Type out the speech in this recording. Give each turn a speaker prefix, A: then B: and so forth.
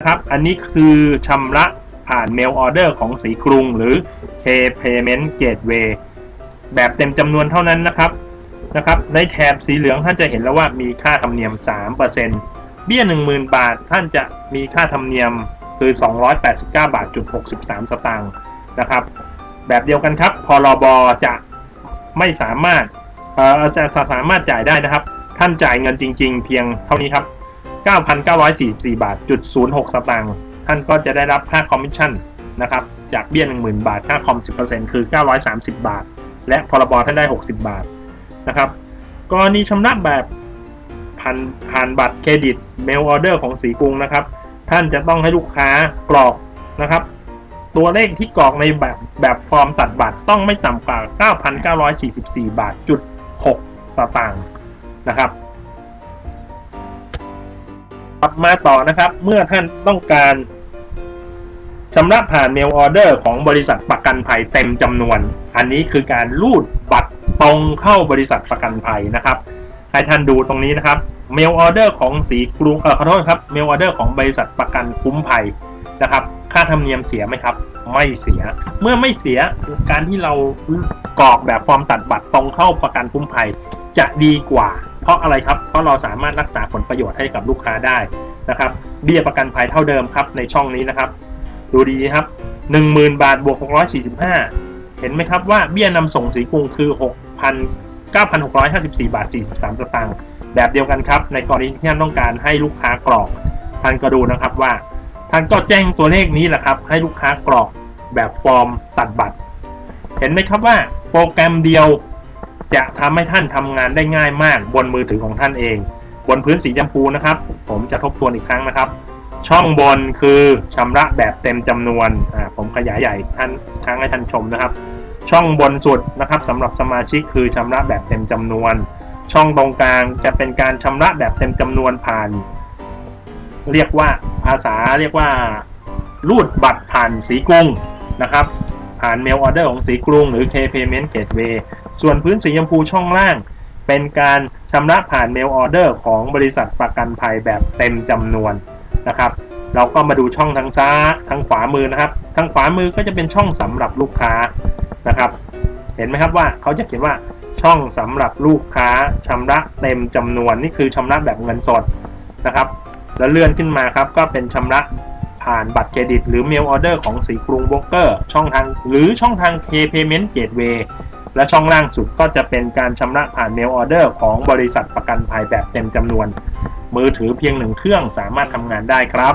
A: นะครับ อันนี้คือชำระผ่านเมลออเดอร์ของสีกรุง หรือ K Payment Gateway แบบเต็มจำนวนเท่านั้นนะครับนะครับ ในแถบสีเหลืองท่านจะเห็นแล้วว่ามีค่าธรรมเนียม 3%เบี้ย 10,000 บาทท่านจะมีค่าธรรมเนียมคือ 289 บาทจุด63 สตางค์นะครับ แบบเดียวกันครับพรบจะไม่สามารถเอ่อจะจะสามารถจ่ายได้นะครับ ท่านจ่ายเงินจริง ๆ เพียงเท่านี้ครับ 9,944 บาทจุด06 สตางค์ท่านก็จะได้รับค่าคอมมิชชั่นนะครับจากเบี้ย 10,000 บาท ค่าคอม 10%คือ 930 บาท และพรบท่านได้ 60 บาทนะครับกรณีชำระแบบผ่านผ่านบัตรเครดิตเมลออเดอร์ของสีกรุงนะครับ ท่านจะต้องให้ลูกค้ากรอกนะครับ ตัวเลขที่กรอกในแบบแบบฟอร์มตัดบัตรต้องไม่ต่ำกว่า 9,944 บาทจุด6สตางค์นะครับกลับ มาต่อนะครับ เมื่อท่านต้องการชำระผ่านเมลออเดอร์ของบริษัทประกันภัยเต็มจำนวน อันนี้คือการรูดบัตรตรงเข้าบริษัทประกันภัยนะครับ ให้ท่านดูตรงนี้นะครับ เมลออเดอร์ของสีกรุงเออขอโทษครับ เมลออเดอร์ของบริษัทประกันคุ้มภัยนะครับ ค่าธรรมเนียมเสียไหมครับ ไม่เสีย เมื่อไม่เสียการที่เรากรอกแบบฟอร์มตัดบัตรตรงเข้าประกันคุ้มภัยจะดีกว่า เพราะอะไรครับ เพราะเราสามารถรักษาผลประโยชน์ให้กับลูกค้าได้ นะครับเบี้ยประกันภัยเท่าเดิมครับในช่องนี้นะครับดูดีครับ 10,000 บาทบวก 645 เห็นไหมครับว่าเบี้ยนำส่งสีกรุงคือ 6,000 9,654 บาท 43 สตางค์แบบเดียวกันครับ ในกรณีที่ท่านต้องการให้ลูกค้ากรอก ท่านก็ดูนะครับว่า ท่านก็แจ้งตัวเลขนี้แหละครับ ให้ลูกค้ากรอกแบบฟอร์มตัดบัตร เห็นไหมครับว่าโปรแกรมเดียวจะทำให้ท่านทำงานได้ง่ายมากบนมือถือของท่านเอง บนพื้นสีชมพูนะครับ ผมจะทบทวนอีกครั้งนะครับ ช่องบนคือชำระแบบเต็มจำนวนอ่าผมขยายใหญ่ท่านครั้งให้ท่านชมนะครับ ช่องบนสุดนะครับสำหรับสมาชิกคือชำระแบบเต็มจำนวน ช่องตรงกลางจะเป็นการชำระแบบเต็มจำนวนผ่าน เรียกว่าภาษาเรียกว่ารูดบัตรผ่านสีกรุงนะครับ ผ่านเมลออเดอร์ของสีกรุงหรือ K Payment Gateway ส่วนพื้นสีชมพูช่องล่าง เป็นการชำระผ่านเมลออเดอร์ของบริษัทประกันภัยแบบเต็มจำนวนนะครับ เราก็มาดูช่องทางซ้ายทางขวามือนะครับ ทางขวามือก็จะเป็นช่องสำหรับลูกค้านะครับ เห็นไหมครับว่าเขาจะเขียนว่าช่องสำหรับลูกค้าชำระเต็มจำนวนนี่คือชำระแบบเงินสดนะครับ แล้วเลื่อนขึ้นมาครับก็เป็นชำระผ่านบัตรเครดิต หรือเมลออเดอร์ของสีกรุงโบรกเกอร์ช่องทางหรือช่องทาง K Payment Gateway และช่องล่างสุดก็จะเป็นการชำระผ่านเมลออเดอร์ของบริษัทประกันภัยแบบเต็มจำนวน มือถือเพียงหนึ่งเครื่องสามารถทำงานได้ครับ